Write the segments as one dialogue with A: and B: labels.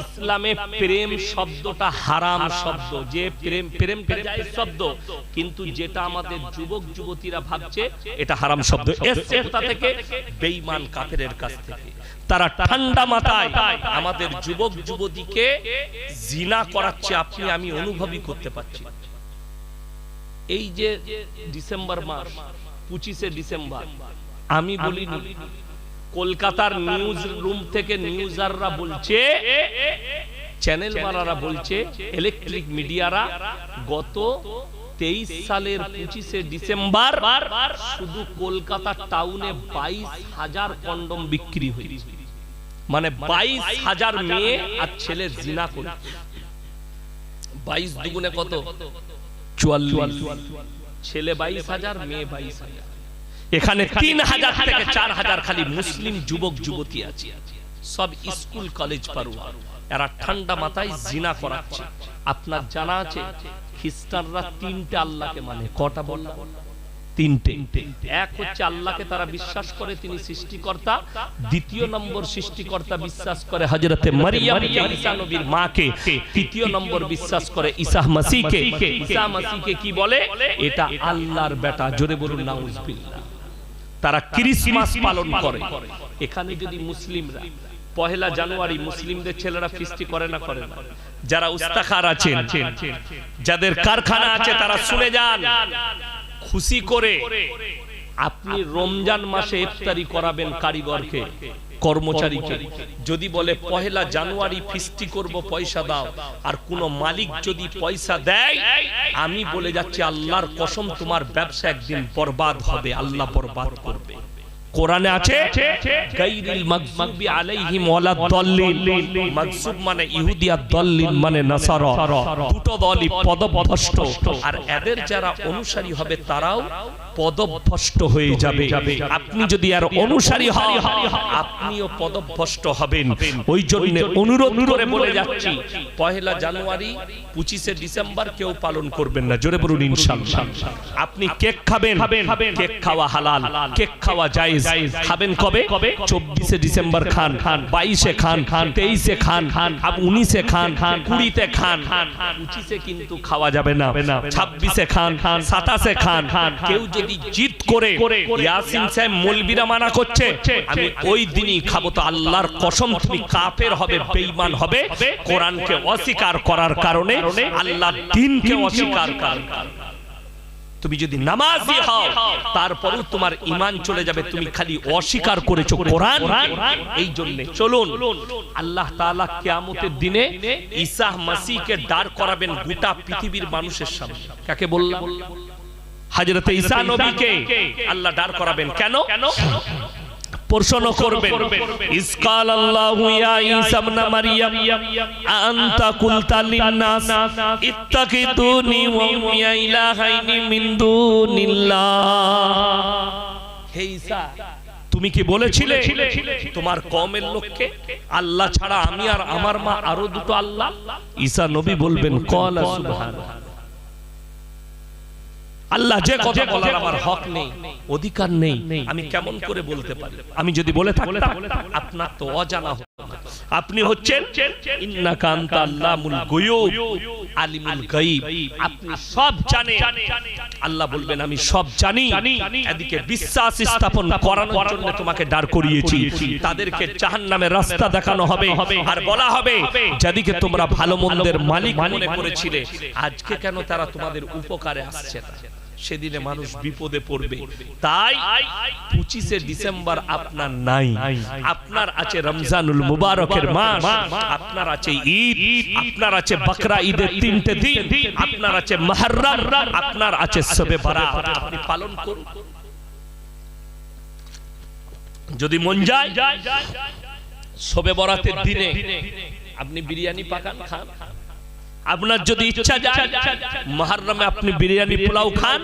A: ইসলামে প্রেম শব্দটা হারাম শব্দ। যে প্রেম জায়েজ শব্দ। কিন্তু যেটা আমাদের যুবক, যুবতীরা ভাবছে, এটা হারাম শব্দ। থেকে? বেঈমান কাফেরের কাছ থেকে। তারা ঠান্ডা মাথায় আমাদের যুবক, যুবতীকে জিনা করাচ্ছে। আপনি, আমি অনুভবই করতে পারছি এই যে ডিসেম্বর মাস, পঁচিশে ডিসেম্বর, আমি বলিনি কলকাতার নিউজ রুম থেকে নিউজাররা বলছে চ্যানেল বালারা বলছে ইলেকট্রিক মিডিয়ারা গত তেইশ সালের পঁচিশে ডিসেম্বর শুধু কলকাতা টাউনে বাইশ হাজার কন্ডম বিক্রি হয়েছে। মানে বাইশ হাজার মেয়ে আর ছেলে জিনা করছে। বাইশ দুগুণে কত? চুয়াল্লিশ। ছেলে বাইশ হাজার, মেয়ে বাইশ হাজার। এখানে তিন হাজার থেকে চার হাজার খালি মুসলিম যুবক যুবতী আছে। সব স্কুল কলেজ পারুয়া। এরা ঠান্ডা মাথায় জিনা করাচ্ছে। আপনার জানা আছে? খ্রিস্টানরা তিনটে আল্লাহকে মানে। কটা বললাম? তিনটে। এক হচ্ছে আল্লাহকে তারা বিশ্বাস করে তিনি সৃষ্টিকর্তা। দ্বিতীয় নম্বর সৃষ্টিকর্তা বিশ্বাস করে মারিয়াম ঈসা নবীর মাকে। তৃতীয় নম্বর বিশ্বাস করে ঈসা মাসিকে ঈসা মাসিকে কি বলে? এটা আল্লাহর বেটা। জোরে বলুন নাউজুবিল্লাহ তারা ক্রিসমাস পালন করে। এখানে যদি মুসলিমরা পহেলা জানুয়ারি মুসলিমদের ছেলেরা ফিস্টি করে না করে না। যারা উস্তাখার আছেন যাদের কারখানা আছে তারা শুনে যান। খুশি করে। আপনি রমজান মাসে ইফতারি করাবেন কারিগরকে, কর্মচারীকে। যদি বলে, পহেলা জানুয়ারি ফিস্টি করব, পয়সা দাও, আর কোন মালিক যদি পয়সা দেয়, আমি বলে যাচ্ছি, আল্লাহর কসম তোমার ব্যবসা একদিন বরবাদ হবে, আল্লাহ বরবাদ করবে। মানে মানে আর এদের যারা অনুসারী হবে তারাও পদভ্রষ্ট হয়ে যাবে। আপনি যদি আর অনুসারী হন আপনিও পদভ্রষ্ট হবেন। ওই জন্য অনুরোধ করে বলে যাচ্ছি পহেলা জানুয়ারি পঁচিশে ডিসেম্বর কেউ পালন করবেন না। জোরে বলুন ইনশাআল্লাহ। আপনি কেক খাবেন। কেক খাওয়া হালাল। কেক খাওয়া জায়েজ। খাবেন কবে? চব্বিশে ডিসেম্বর খান খান। বাইশে খান খান। তেইশে খান খান। উনিশে খান খান। কুড়িতে খান। খান। পঁচিশে কিন্তু খাওয়া যাবে না। ছাব্বিশে খান খান। সাতাশে খান। খান। কেউ যদি জিদ করে ইয়াসিন সাহেব মানা করছে, আমি ওই দিনই তো আল্লাহর কসম, তুমি কাফের হবে, বেঈমান হবে, কোরআনকে অস্বীকার করার কারণে আল্লাহ দিনকে অস্বীকার তুমি যদি নামাজি হও তোমার ইমান চলে যাবে, তুমি খালি অস্বীকার করেছ কোরআন। এই জন্য চলুন, আল্লাহ তাআলা কিয়ামতের দিনে ঈসা মাসিহকে দাঁড় করাবেন গোটা পৃথিবীর মানুষের সামনে। কাকে বললাম? হযরতে ঈসা নবীকে আল্লাহ দাঁড় করাবেন। কেন? প্রশ্ন করবেন। ইসকাল আল্লাহু ইয়া ঈসা ইবনে মারইয়াম আনতা কুলতা লিন-নাস ইত্তাকিদুনি ওয়া উমিয়া ইলাহাইনি মিন দুনিল্লাহ। হে ঈসা তুমি কি বলেছিলে তোমার কমের লোককে আল্লাহ ছাড়া আমি আর আমার মা আরও দুটো আল্লাহ? ঈসা নবী বলবেন কলা সুবহানাল্লাহ। আল্লাহ যে কথা বলার আমার হক নেই অধিকার নেই আমি কেমন করে বলতে পারি? আমি যদি বলে থাকতাম আপনার তো অজানা হতো। আপনি হচ্ছেন ইন্নাকা আনতা আল্লামুল গায়ুব আলিমুল গায়ব। আপনি সব জানেন। আল্লাহ বলবেন আমি সব জানি। এদিকে বিশ্বাস স্থাপন করানোর জন্য তোমাকে দাঁড় করিয়েছি। তাদেরকে জাহান্নামের রাস্তা দেখানো হবে আর বলা হবে যেদিকে তোমরা ভালো মন্দের মালিক মনে করেছিলে। আজকে কেন তারা তোমাদের উপকারে আসছে না? সেদিনে মানুষ বিপদে পড়বে। তাই পঁচিশে ডিসেম্বর আপনার নাই। আপনার আছে রমজানুল মুবারকের মাস। আপনার আছে ঈদ। আপনার আছে বকরা ঈদের তিনটে দিন। আপনার আছে মুহররম। আপনার আছে শবে বারাত। আপনি পালন করুন। যদি মন যায় শবে বরাতের দিনে আপনি বিরিয়ানি পাকান খান। আপনার যদি ইচ্ছা যায়, মহারমে আপনি বিরিয়ানি পোলাও খান।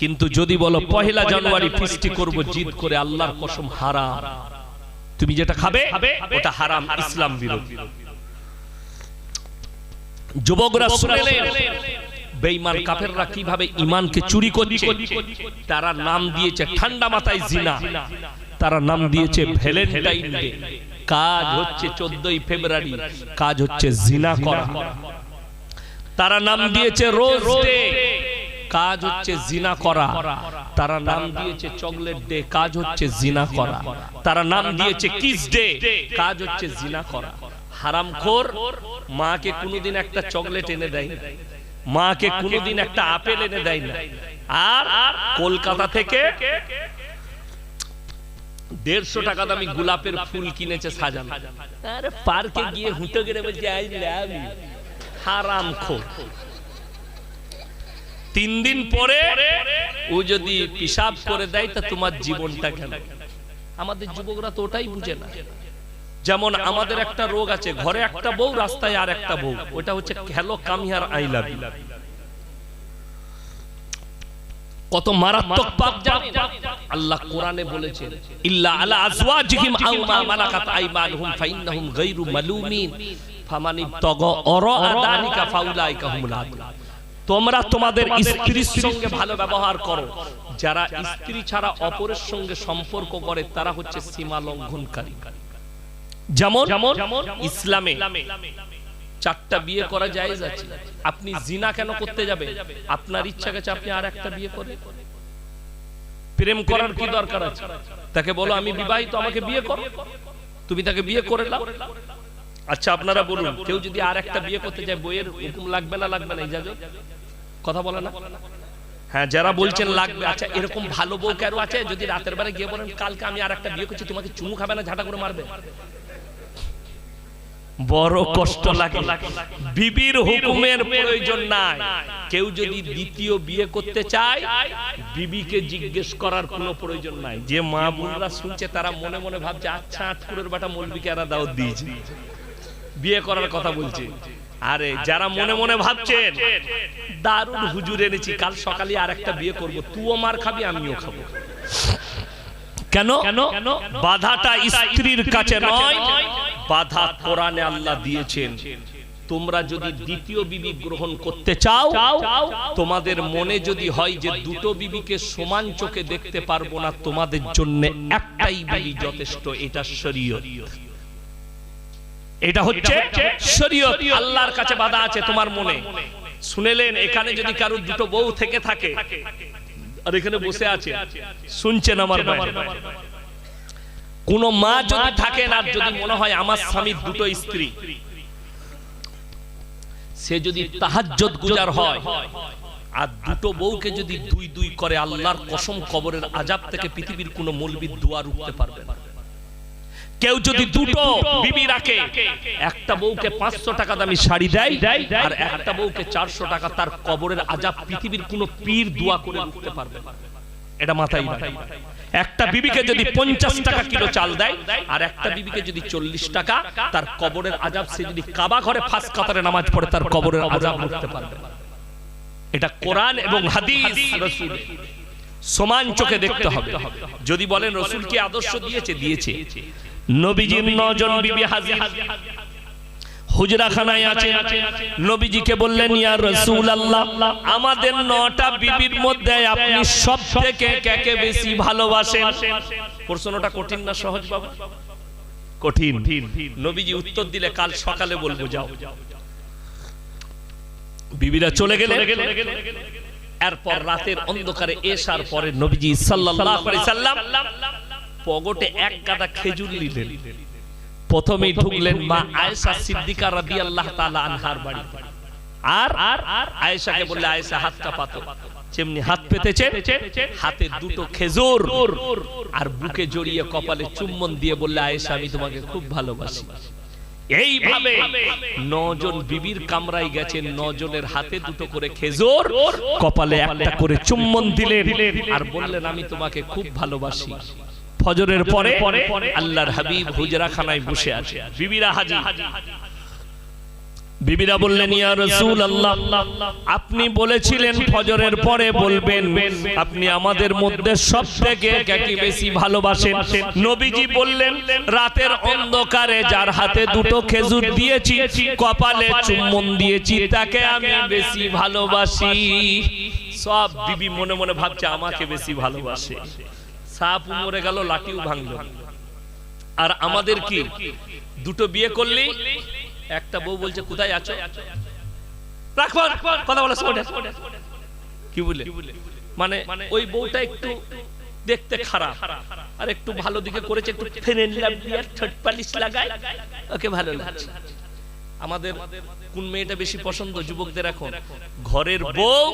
A: কিন্তু যদি বলো পহেলা জানুয়ারি ফিস্টি করব, জিদ করে আল্লাহর কসম হারাম। তুমি যেটা খাবে, ওটা হারাম, ইসলাম বিরোধী। যুবকরা শুনলেন বেঈমান কীভাবে ইমানকে চুরি করছে, তারা নাম দিয়েছে ঠান্ডা মাথায় জিনা, তারা নাম দিয়েছে ভ্যালেন্টাইন ডে। কাজ হচ্ছে চোদ্দই ফেব্রুয়ারি। কাজ হচ্ছে জিনা করা। তারা নাম দিয়েছে রোজ ডে। কাজ হচ্ছে জিনা করা। তারা নাম দিয়েছে চকলেট ডে। কাজ হচ্ছে জিনা করা। তারা নাম দিয়েছে কিস ডে। কাজ হচ্ছে জিনা করা। হারামখোর মাকে কোনোদিন একটা চকলেট এনে দেয় না মাকে কোনোদিন একটা আপেল এনে দেয় না আর কলকাতা থেকে দেড়শো টাকা দামি গোলাপের ফুল কিনেছে সাজানো। আরে পার্কে গিয়ে হুঁটো গেড়ে বলছে আই লাভ ইউ হারাম খোর। তিন দিন পরে ও যদি পিসাব করে দেয় তা তোমার জীবনটা কেন আমাদের যুবকরা তো ওটাই বুঝে না। যেমন আমাদের একটা রোগ আছে ঘরে একটা বউ রাস্তায় আর একটা বউ। ওটা হচ্ছে খেলো কামিয়ার আই লাভ ইউ। কত মারাত্মক পাপ জানেন আল্লাহ কোরআনে বলেছেন ইল্লা আলা আজওয়াজিহিম আও মা মালাকাত আইমানুহুম ফাইন্নাহুম গায়রু মালুমিন। ফামানি তগ অরা আদানিকা ফাউলাইকা হুমুল তোমরা তোমাদের স্ত্রীর সঙ্গে ভালো ব্যবহার করো। যারা স্ত্রী ছাড়া অপরের সঙ্গে সম্পর্ক করে তারা হচ্ছে সীমা লঙ্ঘনকারী। যেমন ইসলামে। চারটা বিয়ে করা জায়েজ আছে আপনি জিনা কেন করতে যাবে আপনার ইচ্ছা গেছে আপনি আর একটা বিয়ে করে প্রেম করার কি দরকার আছে? তাকে বলো আমি বিবাহিত আমাকে বিয়ে করো। তুমি তাকে বিয়ে করে নাও। আচ্ছা আপনারা বলুন কেউ যদি আর একটা বিয়ে করতে চায় বইয়ের হুকুম লাগবে না লাগবে না ইজাজত? কথা বলে না? হ্যাঁ যারা বলছেন লাগবে আচ্ছা এরকম ভালো বউ কেন আছে? যদি রাতের বেলা গিয়ে বলেন কালকে আমি আর একটা বিয়ে করছি তোমাকে চুমু খাবে না ঝাঁটা করে মারবে। বড় কষ্ট লাগে। বিবির হুকুমের প্রয়োজন নাই। কেউ যদি দ্বিতীয় বিয়ে করতে চায় বিবিকে জিজ্ঞেস করার কোনো প্রয়োজন নাই। যে মা বোনরা শুনছে তারা মনে মনে ভাবছে আচ্ছা আটকুরের বাটা মৌলবিকে এরা দাওয়াত দিয়েছে। বিয়ে করার কথা বলছে। আরে যারা মনে মনে ভাবছেন দারুণ হুজুর এনেছি কাল সকালে আর একটা বিয়ে করব তুইও মার খাবি আমিও খাব। কেন? কেন? বাধাটা স্ত্রীর কাছে নয় বাধা কোরআনে আল্লাহ দিয়েছেন। তোমরা যদি দ্বিতীয় বিবি গ্রহণ করতে চাও তোমাদের মনে যদি হয় যে দুটো বিবিকে সমান চোখে দেখতে পারব না তোমাদের জন্য একটাই বিবি যথেষ্ট এটা শরীয়ত। এটা হচ্ছে শরীয়ত। আল্লাহর কাছে বাধা আছে তোমার মনে। শুনেলেন এখানে যদি কারও দুটো বউ থেকে থাকে আর এখানে বসে আছে। শুনছেন আমার কোন মা যদি থাকে না যদি মনে হয় আমার স্বামীর দুটো স্ত্রী সে যদি তাহাজ্জত গুজার হয় আর দুটো বউকে যদি দুই দুই করে আল্লাহর কসম কবরের আজাব থেকে পৃথিবীর কোন মৌলবীর দুয়ার উঠতে পারবে না। কেউ যদি দুটো বিবি রাখে একটা বউকে পাঁচশো টাকা দামি শাড়ি দেয় আর একটা বউকে চারশো টাকা তার কবরের আজাব পৃথিবীর কোন পীর দোয়া করে উঠতে পারবে এটা মাথায়। একটা বিবিকে যদি পঞ্চাশ টাকা কিলো চাল দেয় আর একটা বিবিকে যদি চল্লিশ টাকা তার কবরের আজাব সে যদি কাবা ঘরে ফাঁস কাতারে নামাজ পড়ে তার কবরের আজাব উঠতে পারবে এটা কোরআন এবং হাদিস সমান চোখে দেখতে হবে যদি বলেন রসুল কি আদর্শ দিয়েছে দিয়েছে নবীজির নজন বিবি হাজির। হুজরাখানায় আছে নবীজিকে বললেন ইয়া রাসূলুল্লাহ আমাদের নটা বিবির মধ্যে আপনি সব থেকে কাকে বেশি ভালোবাসেন? প্রশ্নটা কঠিন না সহজ বাবা? কঠিন। নবীজি উত্তর দিলে কাল সকালে বলব যাও। বিবিরা চলে গেলে। এরপর রাতের অন্ধকারে এসার পরে নবীজি সাল্লাল্লাহু আলাইহি সাল্লাম পগটে এক কাটা খেজুর নিলেন। প্রথমেই ঢুকলেন মা আয়েশা সিদ্দিকা রাদিয়াল্লাহু তাআলা আনহার বাড়ি আর আর আয়েশাকে বললে আয়েশা হাতটা পাতো। যেমনি হাত পেতেছে হাতে দুটো খেজুর আর বুকে জড়িয়ে কপালে চুম্বন দিয়ে বললে আয়েশা আমি তোমাকে খুব ভালোবাসি। এইভাবে নজন বিবির কামরায় গেছেন নজনের হাতে দুটো করে খেজুর কপালে একটা করে চুম্বন দিলেন আর বললেন আমি তোমাকে খুব ভালোবাসি। ফজরের পরে আল্লাহর হাবিব হুজরা খানায় বসে আছে। বিবিরা হাজির। বিবিরা বললেন ইয়া রাসূল আল্লাহ আপনি বলেছিলেন ফজরের পরে বলবেন। আপনি আমাদের মধ্যে সবথেকে কাকে বেশি ভালোবাসেন। নবীজি বললেন রাতের অন্ধকারে যার হাতে দুটো খেজুর দিয়েছি কপালে চুম্বন দিয়েছি তাকে আমি বেশি ভালোবাসি। সব বিবি মনে মনে ভাবছে আমাকে বেশি ভালোবাসে। সাপ মরে গেল লাঠিও ভাঙলো। আর আমাদের কি? দুটো বিয়ে করলি? একটা বউ বলছে কোথায় আছো? কথা বলার কি বলে? মানে ওই বউটা একটু দেখতে খারাপ আর একটু ভালো দিকে করেছে একটু ফেনেল দিয়ে ঠোঁট পালিশ লাগায়। ওকে ভালো লাগছে। আমাদের কোন মেয়েটা বেশি পছন্দ যুবকদের এখন? ঘরের বউ?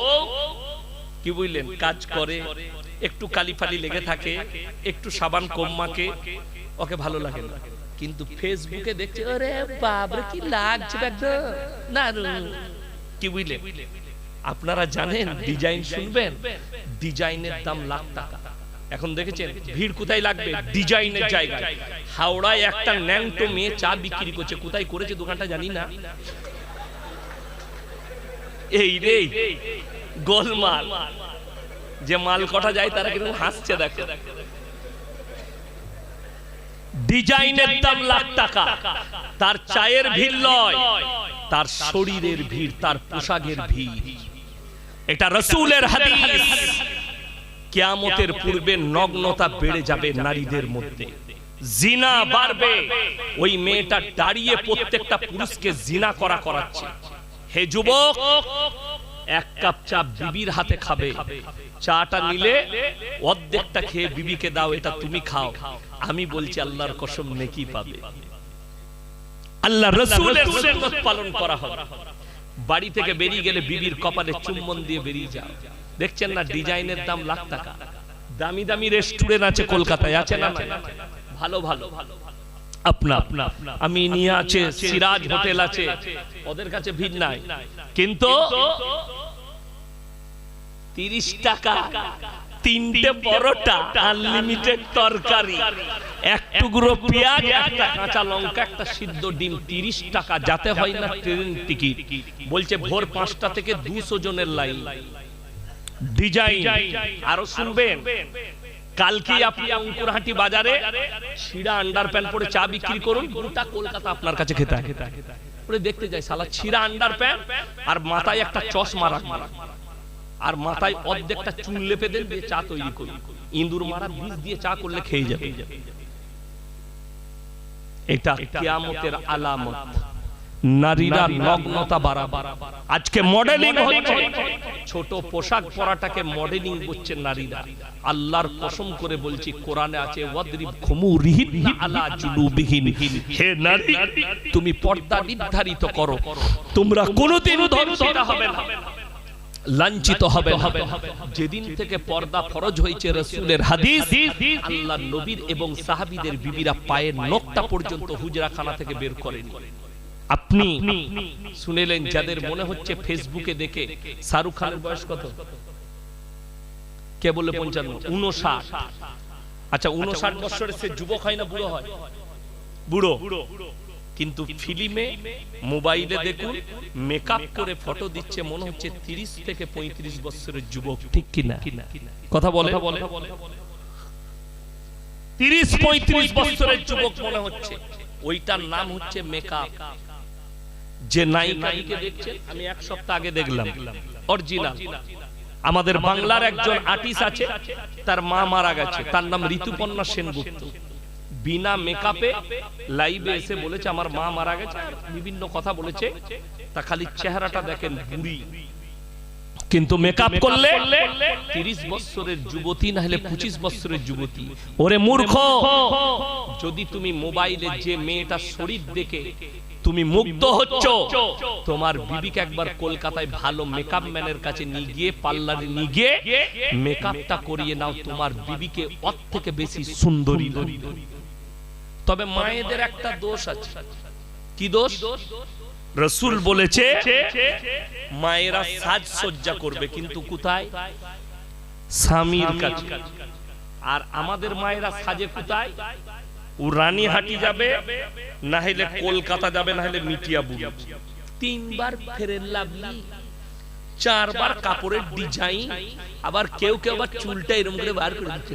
A: কি বুঝলেন? কাজ করে একটু কালি ফালি লেগে থাকে, একটু সাবান কম মাকে ওকে ভালো লাগে না। কিন্তু ফেসবুকে দেখছে আরে বাবরে কি লাগছে একদম না কি বুঝলেন আপনারা জানেন, ডিজাইন শুনবেন, ডিজাইনের দাম লাখ টাকা। এখন দেখেছেন, ভিড় কোথায় লাগবে? ডিজাইনের জায়গায়। হাওড়ায় একটা ন্যাংটো মেয়ে চা বিক্রি করছে। কোথায় করেছে দোকানটা জানি না। এই রে, গোলমাল। যে মাল কটা যায় তারা কিন্তু হাসছে, দেখো। ডিজাইনের দাম লাখ টাকা। তার চায়ের ভিড় লয়, তার শরীরের ভিড়, তার পোশাকের ভিড়। এটা রসুলের হাদিস। কিয়ামতের পূর্বে নগ্নতা বেড়ে যাবে নারীদের মধ্যে। জিনা বাড়বে। ওই মেয়েটা দাঁড়িয়ে প্রত্যেকটা পুরুষকে জিনা করা করাচ্ছে। হে যুবক, এক কাপ চা বিবির হাতে খাবে। চাটা নিলে অর্ধেকটা খেয়ে বিবিকে দাও এটা তুমি খাও। আমি বলছি আল্লাহর কসম নেকি পাবে। আল্লাহ রসুলের সুন্নাত পালন করা হবে। বাড়ি থেকে বেরিয়ে গেলে বিবির কপালে চুম্বন দিয়ে বেরিয়ে যাও। দেখছেন না ডিজাইনের দাম লাখ টাকা। দামি দামি রেস্টুরেন্ট আছে কলকাতায় আছে না না? ভালো ভালো। আপনা আপনা আমি নিয়ে আছে সিরাজ হোটেল আছে। ওদের কাছে ভিড় নাই। কিন্তু তিরিশ টাকা, তিনটে পরোটা আনলিমিটেড তরকারি, এক টুকরো পেঁয়াজ, একটা কাঁচা লঙ্কা, একটা সিদ্ধ ডিম, তিরিশ টাকা, যাতে হয় না ট্রেন টিকিট। বলছে ভোর পাঁচটা থেকে দুশো জনের লাইন। ডিজাইন, আরও শুনবেন? কালকে আপনি অঙ্কুরহাটি বাজারে ছিড়া আন্ডার প্যান্ট পরে চা বিক্রি করুন, গোটা কলকাতা আপনার কাছে খেতে দেখতে যাই সালা ছিড়া আন্ডার প্যান্ট আর মাথায় একটা চশমা রাখবেন আর মাথায় অর্ধেকটা চুল লেপে দেন, দিয়ে চা তৈরি করুন ইঁদুর মারা বীজ দিয়ে চা করলে খেয়ে যাবে। এটা কিয়ামতের আলামত। নারীরা নগ্নতা বাড়াবার আজকে মডেলিং হচ্ছে। ছোট পোশাক পরাটাকে মডেলিং করছে নারীরা। আল্লাহর কসম করে বলছি, কোরআনে আছে, ওয়াদরিব খুমুরিহিন আলা জুলুবিহিন হে নারী, তুমি পর্দা নির্ধারিত করো। তোমরা কোনোদিন ধ্বংসিত হবে না। লাঞ্ছিত হবে। যেদিন থেকে পর্দা ফরজ হয়েছে রসুলের হাদিস আল্লাহ নবীর এবং সাহাবীদের বিবিরা পায়ের নখটা পর্যন্ত হুজরাখানা থেকে বের করেন। আপনি শুনেলেন যাদের মনে হচ্ছে ফেসবুকে দেখে শাহরুখ খানের বয়স কত? কে বলে পঞ্চান্ন? উনষাট আচ্ছা উনষাট বছরের সে যুবক হয় না বুড়ো হয়? বুড়ো। কিন্তু ফিল্মে মোবাইলে দেখুন মেকআপ করে ফটো দিচ্ছে মনে হচ্ছে তিরিশ থেকে পঁয়ত্রিশ বছরের যুবক। ঠিক কিনা? কথা বলে তিরিশ পঁয়ত্রিশ বছরের যুবক মনে হচ্ছে। ওইটার নাম হচ্ছে মেকআপ। যে নায়িকাকে দেখছেন আমি এক সপ্তাহ আগে দেখলাম। অরিজিনাল। আমাদের বাংলার একজন আর্টিস্ট আছে তার মা মারা গেছে। তার নাম ঋতুপর্ণা সেনগুপ্ত। বিনা মেকআপে লাইভে এসে বলেছে আমার মা মারা গেছে। বিভিন্ন কথা বলেছে। তা খালি চেহারাটা দেখেন বুড়ি। কিন্তু মেকআপ করলে তিরিশ বছরের যুবতী না হলে পঁচিশ বছরের যুবতী। ওরে মূর্খ! যদি তুমি মোবাইলে যে মেয়েটা শরীর দেখে তুমি মুগ্ধ হচ্ছ তোমার বিবিকে একবার কলকাতায় ভালো মেকআপ ম্যানের কাছে নিয়ে গিয়ে পার্লারে নিয়ে গিয়ে মেকআপটা করিয়ে নাও। তোমার বিবিকে ওর থেকে বেশি সুন্দরী। তবে মায়েদের একটা দোষ আছে। কি দোষ? রসুল বলেছে মায়েরা সাজসজ্জা করবে কিন্তু কোথায়? স্বামীর কাছে। আর আমাদের মায়েরা সাজে কোথায়? ও রানীহাটি যাবে না হলে কলকাতা যাবে না হলে মিটিয়াবুড়ি তিনবার ফেরেন লাভলি চারবার কাপড়ের ডিজাইন। আবার কেউ কেউ আবার চুলটা এরকম করে বার করে দিচ্ছে।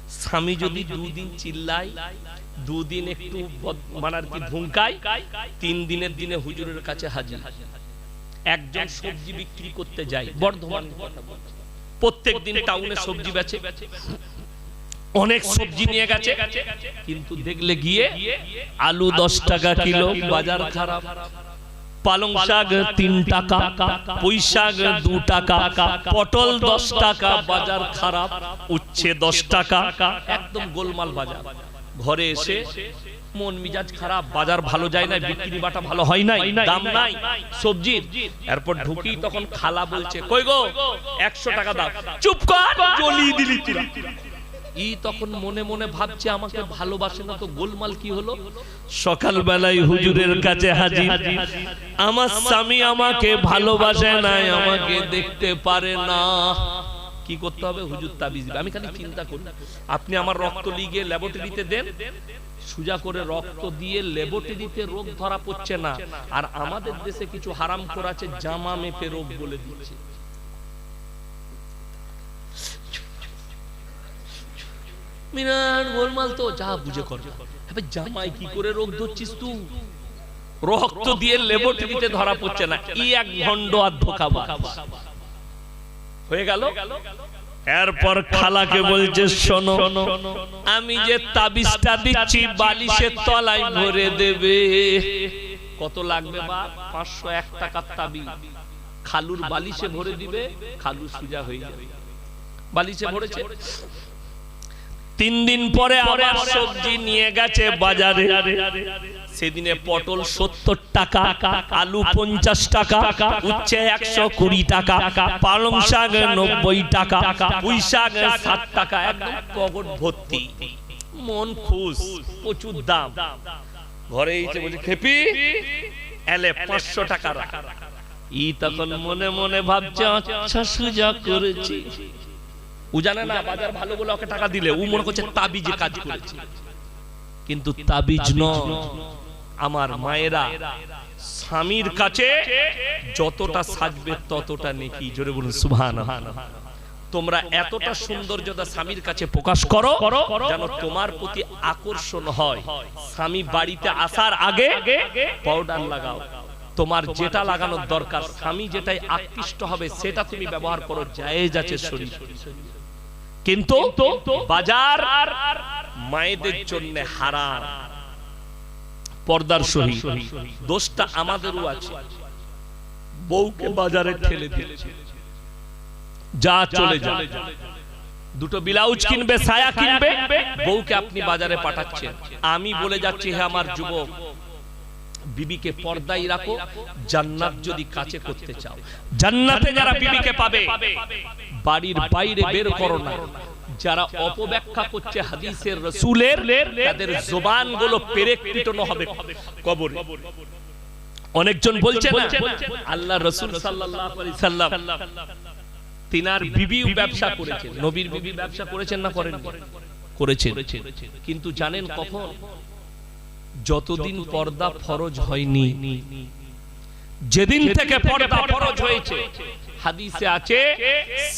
A: স্বামী যদি দুদিন চিল্লায় দুদিন একটু মানে আর কি ভুঙ্কায় তিন দিনের দিনে হুজুরের কাছে হাজির। একজন সবজি বিক্রি করতে যায় বর্ধমান। প্রত্যেক দিন টাউনে সবজি বেচে। অনেক সবজি নিয়ে গেছে কিন্তু দেখলে গিয়ে আলু দশ টাকা কিলো বাজার খারাপ। পালং শাক তিন টাকা পুঁই শাক দু টাকা পটল দশ টাকা বাজার খারাপ উচ্ছে দশ টাকা একদম গোলমাল বাজার। ঘরে এসে মন মিজাজ খারাপ বাজার ভালো যায় না বিক্রি বাটা ভালো হয় নাই দাম নাই সবজির। এরপর ঢুকি তখন খালা বলছে কই গো একশো টাকা দাও চুপ কর জ্বলিয়ে দিলি তুই ই তখন মনে মনে ভাবছে আমাকে ভালোবাসে না তো গোলমাল কি হলো? সকালবেলায় হুজুরের কাছে হাজির। আমার স্বামী আমাকে ভালোবাসে নাই আমাকে দেখতে পারে না। কি করতে হবে? হুজুর তাবিজ দিবে। আমি খালি চিন্তা করি। আপনি আমার রক্ত লিগে ল্যাবরেটরিতে দেন। সুজা করে রক্ত দিয়ে ল্যাবরেটরিতে রোগ ধরা পড়ছে না। আর আমাদের দেশে কিছু হারাম করাছে জামা মেপে রোগ বলে দিচ্ছে। মিনার, গোলমাল তো, যা বুঝে কর। এবার জামাই কি করে রোগ ধরছিস রক্ত দিয়ে ধরা পড়ছে না এক ভণ্ড আর ধোকাবা হয়ে গেল? এরপর খালাকে বলছে, শোনো, আমি যে তাবিজটা দিচ্ছি, বালিশের তলায় ভরে দেবে। কত লাগবে বা পাঁচশো এক টাকার তাবিজ। খালুর বালিশে ভরে দিবে খালু সুজা হয়ে যাবে। বালিশে ভরেছে? তিন দিন পরে আবার সবজি নিয়ে গেছে বাজারে। সেদিনে পটল সত্তর টাকা আলু পঞ্চাশ টাকা উচ্ছে একশো কুড়ি টাকা পালং শাক নব্বই টাকা পুঁই শাক ষাট টাকা একদম পকেট ভর্তি। মন খুশ প্রচুর দাম। ঘরে বলছে খেপি? এলে পাঁচশো টাকা রাখ। ই তখন মনে মনে ভাবছে আচ্ছা সুজা করেছি। ও জানে না বাজার ভালো বলে ওকে টাকা দিলে, ও মনে করছে তাবিজে কাজ করেছে। কিন্তু তাবিজ নয়, আমার মায়েরা স্বামীর কাছে যতটা সাজবে ততটা নেকি। জোরে বলুন সুবহান তোমরা এতটা সৌন্দর্যতা স্বামীর কাছে প্রকাশ করো, যেন তোমার প্রতি আকর্ষণ হয়। স্বামী বাড়িতে আসার আগে পাউডার লাগাও। তোমার যেটা লাগানোর দরকার, স্বামী যেটাই আকৃষ্ট হবে, সেটা তুমি ব্যবহার করো, জায়েজ আছে শরীর। কিন্তু বাজার মায়েদের জন্য হারাম। পর্দার সহি দোষটা আমাদেরও আছে। বউকে বাজারে ঠেলে দিয়েছে যা চলে যা দুটো ব্লাউজ কিনবে সায়া কিনবে। বউকে আপনি বাজারে পাঠাচ্ছেন। আমি বলে যাচ্ছি হে আমার যুবক। বিবিকে পর্দায় রাখো জান্নাত যদি কাছে করতে চাও। জান্নাতে যারা বিবিকে পাবে বাড়ির বাইরে বের করো না। যারা অপব্যাখ্যা করছে হাদিসের রসুলের তাদের জবানগুলো পেরেক পিটানো হবে কবরে। অনেকজন বলছে না আল্লাহ রসুল সাল্লাল্লাহু আলাইহি সাল্লাম তিনার বিবিও ব্যবসা করেছেন নবীর বিবি ব্যবসা করেছেন না করেন করেছেন। কিন্তু জানেন কখন? যতদিন পর্দা ফরজ হয়নি। যেদিন থেকে পর্দা ফরজ হয়েছে হাদিসে আছে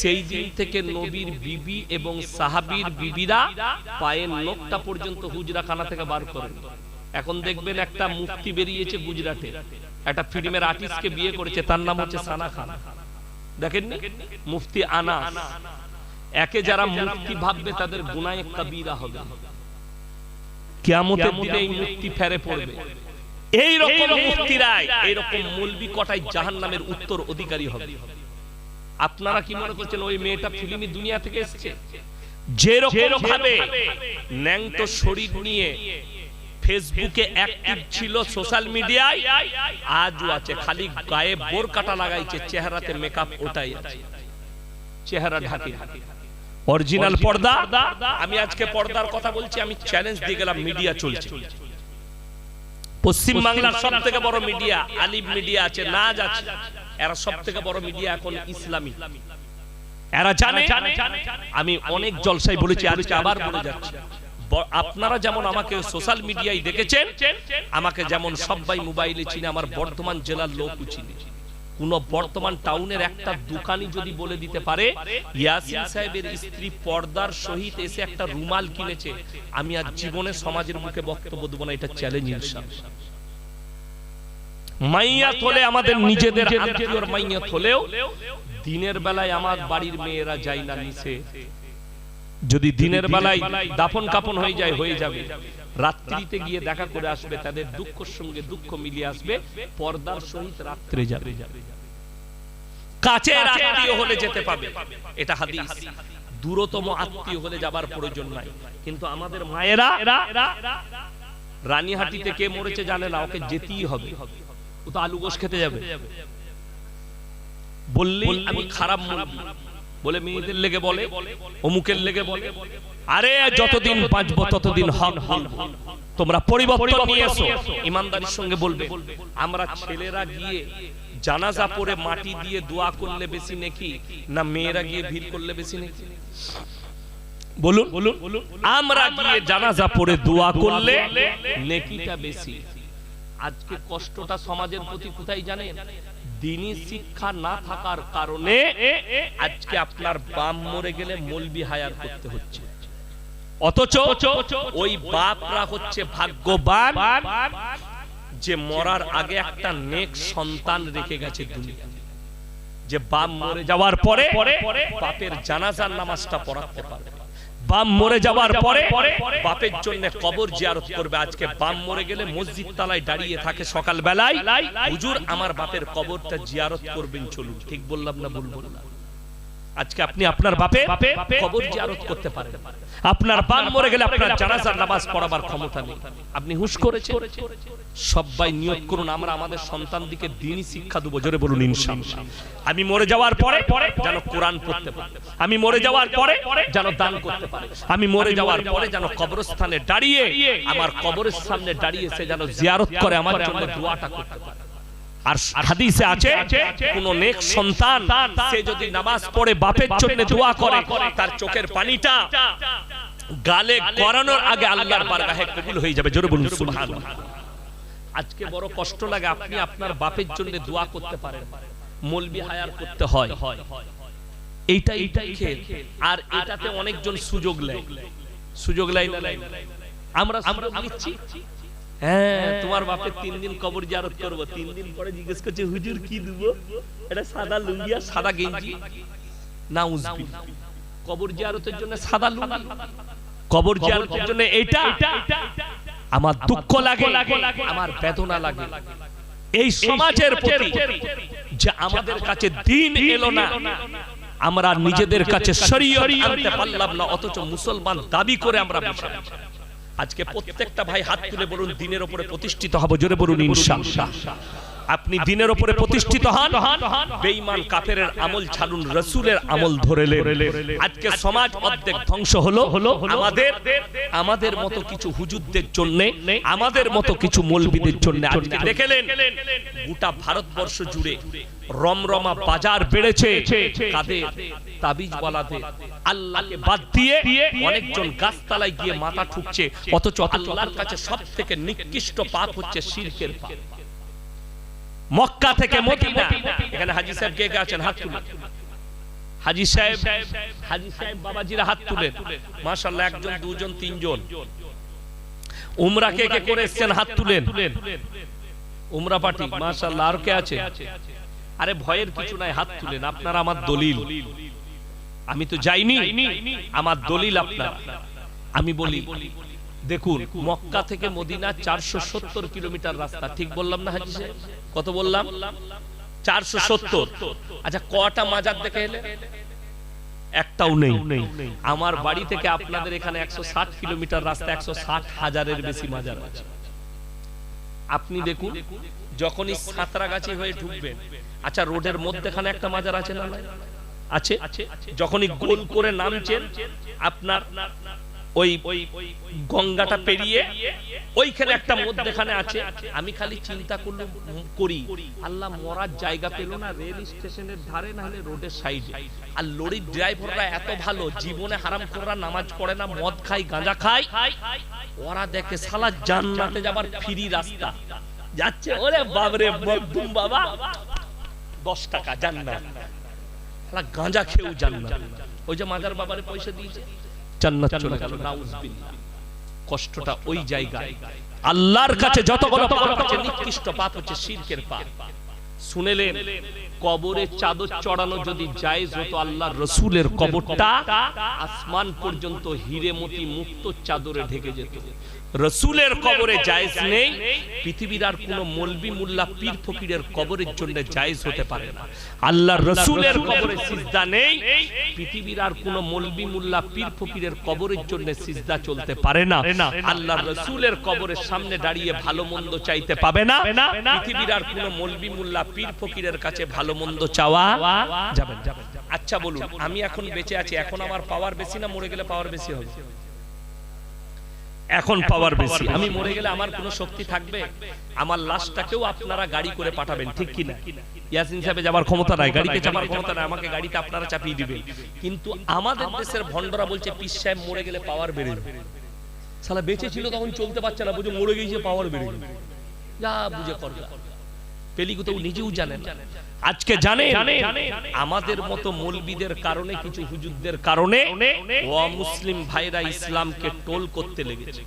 A: সেই দিন থেকে নবীর বিবি এবং সাহাবীর বিবিরা পায়ের নখটা পর্যন্ত হুজরা খানা থেকে বার করেন এখন দেখবেন একটা মুক্তি বেরিয়েছে গুজরাটে একটা ফিল্মের আর্টিস্টকে বিয়ে করেছে তার নাম হচ্ছে সানা খান। দেখেন মুফতি আনা একে যারা মুক্তি ভাববে তাদের গুনায় কাবীরা হবে। কিয়ামতের দিনে এই মুক্তি ফেরে পড়বে। এই রকম মুক্তিরাই এই রকম মুলবি কটাই জাহান্নামের উত্তর অধিকারী হবে। আপনারা কি মনে করছেন ওই মেয়েটা ফিল্মি দুনিয়া থেকে এসেছে? ভাবে ন্যাংটো শরীর নিয়ে ফেসবুকে অ্যাক্টিভ ছিল সোশ্যাল মিডিয়ায় আজও আছে খালি গায়ে বোরকাটা লাগাইছে চেহারাতে মেকআপ ওটাই আছে। চেহারা ঢাকি অরিজিনাল পর্দা? আমি আজকে পর্দার কথা বলছি আমি চ্যালেঞ্জ দিয়ে গেলাম মিডিয়া চলছে। পশ্চিম বাংলার সব থেকে বড় মিডিয়া আলিম মিডিয়া আছে নাজ আছে। এরা সব থেকে বড় মিডিয়া এখন ইসলামী। এরা জানে? আমি অনেক জলসাই বলেছি আজকে আবার বলে যাচ্ছি। আপনারা যেমন আমাকে সোশ্যাল মিডিয়ায় দেখেছেন আমাকে যেমন সবাই মোবাইলে চিনে আমার বর্ধমান জেলার লোকও চিনে। কোন বর্তমান টাউনের একটা দোকানি যদি বলে দিতে পারে, ইয়াসিন সাহেবের স্ত্রী পর্দার সহিত এসে একটা রুমাল কিনেছে। আমি আর জীবনে সমাজের মুখে বক্তব্য দেবো না, এটা চ্যালেঞ্জ ইনশাআল্লাহ। মাইয়াত হলে আমাদের নিজেদের আত্মীয়র মাইয়াত হলেও দিনের বেলায় আমার বাড়ির মেয়েরা যায় না নিচে। যদি দিনের বেলায় দাফন কাপন হয়ে যায়, হয়ে যাবে। রাত্রিতে গিয়ে দেখা করে আসবে তাদের দুঃখের সঙ্গে দুঃখ মিলিয়ে আসবে পর্দার সহিত রাত্রে যাবে। কাছের আত্মীয় হলে যেতে পাবে। এটা হাদিস। দূরতম আত্মীয় হলে যাবার প্রয়োজন নাই। কিন্তু আমাদের মায়েরা রানীহাটিতে কে মরেছে জানে না ওকে যেতেই হবে। ও তো আলু গোশ খেতে যাবে। বললেই আমি খারাপ বলব বলে মেয়েদের লেগে বলে অমুকের লেগে বলে। আরে যতদিন বাঁচবো ততদিন হক। তোমরা পরিবর্তন নিয়ে এসো। ইমানদারির সঙ্গে বলবে আমরা ছেলেরা গিয়ে জানাজা পড়ে মাটি দিয়ে দোয়া করলে বেশি নাকি? না মেয়েরা গিয়ে ভিড় করলে বেশি নাকি? বলুন। বলুন আমরা গিয়ে জানাজা পড়ে দোয়া করলে নেকিটা বেশি। আজকে কষ্টটা সমাজের প্রতি কোথায় জানেন? দিনী শিক্ষা না থাকার কারণে আজকে আপনার বাম মরে গেলে মলবি হায়ার করতে হচ্ছে। অথচ ওই বাপরা হচ্ছে ভাগ্যবান যে মরার আগে একটা নেক সন্তান রেখে গেছে দুনিয়া যে বাপ মরে যাওয়ার পরে বাপের জানাজার নামাজটা পড়াতে পারে বাম মরে যাওয়ার পরে বাপের জন্য কবর জিয়ারত করবে। আজকে বাম মরে গেলে মসজিদ তালায় দাঁড়িয়ে থাকে সকাল বেলায় হুজুর আমার বাপের কবরটা জিয়ারত করবেন চলুন। ঠিক বললাম না ভুল বললাম? আজকে আপনি আপনার বাপে কবর জিয়ারত করতে পারেন। আপনার বাম মরে গেলে আপনার জানাজার নামাজ পড়াবার ক্ষমতা নেই। আপনি হুশ করেছেন? সবাই নিয়ত করুন আমরা আমাদের সন্তান দিকে দিনই শিক্ষা দেবো। জোরে বলুন ইনশাআল্লাহ। আমি মরে যাওয়ার পরে যেন কোরআন পড়তে পারে। আমি মরে যাওয়ার পরে যেন দান করতে পারে। আমি মরে যাওয়ার পরে যেন কবরস্থানে দাঁড়িয়ে আমার কবরের সামনে দাঁড়িয়ে সে যেন জিয়ারত করে আমার জন্য দোয়াটা করতে পারে। আপনি আপনার বাপের জন্য দোয়া করতে পারেন, মলবি হায়ার করতে হয়। এইটা এইটাই খেল, আর এটাতে অনেকজন সুযোগ নেয়। সুযোগ লাই না আমরা হ্যাঁ তোমার বাপের তিন দিন কবর করব। তিন দিন পরে জিজ্ঞেস করছে হুজুর কি দেব? এটা সাদা লুঙ্গি আর সাদা গেঞ্জি। না উজবি কবর জিয়ারতের জন্য সাদা লুঙ্গি। কবর জিয়ারতের জন্য এটা আমার দুঃখ লাগে। আমার বেদনা লাগে। এই সমাজের প্রতি যে আমাদের কাছে দিন এলো না আমরা নিজেদের কাছে শরীয়ত আনতে পারলাম না অথচ মুসলমান দাবি করে আমরা। আজকে প্রত্যেকটা ভাই হাত তুলে বলুন দিনের উপরে প্রতিষ্ঠিত হব জোরে বলুন ইনশাআল্লাহ। আপনি দিনের উপরে প্রতিষ্ঠিত হন। বেঈমান কাফেরের আমল ছাড়ুন রসুলের আমল ধরে আজকে সমাজ অর্ধেক ধ্বংস হলো। আমাদের আমাদের মতো কিছু হুজুরদের জন্য আমাদের মতো কিছু মৌলবীদের জন্য আজকে দেখেলেন গোটা ভারতবর্ষ জুড়ে রমরমা বাজার বেড়েছে। কাদের? তাবিজ বলাতে আল্লাহকে বাদ দিয়ে অনেকজন গাছতলায় গিয়ে মাথা ঠুকছে অথচ আল্লাহর কাছে সব থেকে নিকৃষ্ট পাপ হচ্ছে শিরকের পাপ। মক্কা থেকে মদিনা। এখানে হাজি সাহেব কে কে আছেন? হাত তুলে হাজি সাহেব হাজি সাহেব বাবাজিরা হাত তুলে মাশাআল্লাহ একজন দুজন তিনজন। উমরা কে কে করে এসেছেন? হাত তুলেন। উমরা পার্টি মাশাআল্লাহ আর কে আছে? আরে ভয়ের কিছু নাই হাত তুলেন। আপনারা আমার দলিল। আমি তো যাইনি। আমার দলিল আপনার। আমি বলি দেখুন মক্কা থেকে মদিনা চারশো সত্তর কিলোমিটার রাস্তা। ঠিক বললাম না হাজি সাহেব? কত বললাম? চারশো সত্তর। আচ্ছা কটা মাজার দেখে এলে? একটাও নেই। আমার বাড়ি থেকে আপনাদের এখানে একশো ষাট কিলোমিটার রাস্তা একশো ষাট হাজারের বেশি মাজার আছে। আপনি দেখুন যখনই সাঁতরাগাছি হয়ে ঢুকবেন আচ্ছা রোডের মধ্যেখানে একটা মাজার আছে না? আছে। যখনই গোল করে নামছেন আপনার ওই গঙ্গাটা পেরিয়ে ওইখানে একটা মধ্যেখানে আছে। আমি খালি চিন্তা করলাম করি। আল্লাহ মরার জায়গা পেল না, রেল স্টেশনের ধারে না হলে রোডের সাইডে। আর লরির ড্রাইভাররা এত ভালো, জীবনে হারাম করা নামাজ পড়ে না, মদ খায় গাঁজা খায় ওরা দেখে সালা জান্নাতে যাবার ফ্রি রাস্তা। যাচ্ছে, ওরে বাবরে মকদুম বাবা! দশ টাকা, জান্নাত। গাঁজা খেয়েও জান্নাত। ওই যে মাজার বাবারে পয়সা দিয়েছে। জান্নাত চলে গেল। কষ্টটা ওই জায়গায়। আল্লাহর কাছে যতগুলো পাপ হচ্ছে নিকৃষ্ট পাপ হচ্ছে শিরকের পাপ। শুনেলেন কবরে চাদর চড়ানো যদি জায়েজ হতো আল্লাহর রসুলের কবরটা আসমান পর্যন্ত হিরে মতি মুক্ত চাদরে ঢেকে যেত। রসুলের কবরে জায়েজ নেই পৃথিবীর আর কোন মলবি মুল্লা পীর ফকিরের কবরের জন্য জায়েজ হতে পারে না। আল্লাহর রসুলের কবরে সিজদা নেই পৃথিবীর আর কোন মলবি মুল্লা পীর ফকিরের কবরের জন্য সিজদা চলতে পারে না। আল্লাহর রসুলের কবরের সামনে দাঁড়িয়ে ভালো মন্দ চাইতে পাবে না? পৃথিবীর আর কোন মলবি মুল্লা পীর ফকিরের কাছে ভালো মন্দ চাওয়া যাবে না। আচ্ছা বলুন আমি এখন বেঁচে আছি এখন আমার পাওয়ার বেশি না? মরে গেলে পাওয়ার বেশি হবে। এখন পাওয়ার বেশি। আমি মরে গেলে আমার কোনো শক্তি থাকবে? আমার লাশটাকেও আপনারা গাড়ি করে পাঠাবেন ঠিক কি না? ইয়াসিন সাহেবে যাবার ক্ষমতা নাই গাড়িতে চাপার ক্ষমতা নাই আমাকে গাড়িতে আপনারা চাপিয়ে দিবেন। কিন্তু আমাদের দেশের ভন্ডরা বলছে পিস সাহেব মরে গেলে পাওয়ার বেড়ে যাবে। সালা বেঁচে ছিল তখন চলতে পারছে না বুঝে মরে গিয়েছে পাওয়ার বেড়ে যাবে যা বুঝে করবে। পেলিগু তো নিজেও জানেন আজকে জানে আমাদের মতো মৌলবিদের কারণে কিছু হুজুরদের কারণে মুসলিম ভাইরা ইসলামকে টোল করতে লেগেছে।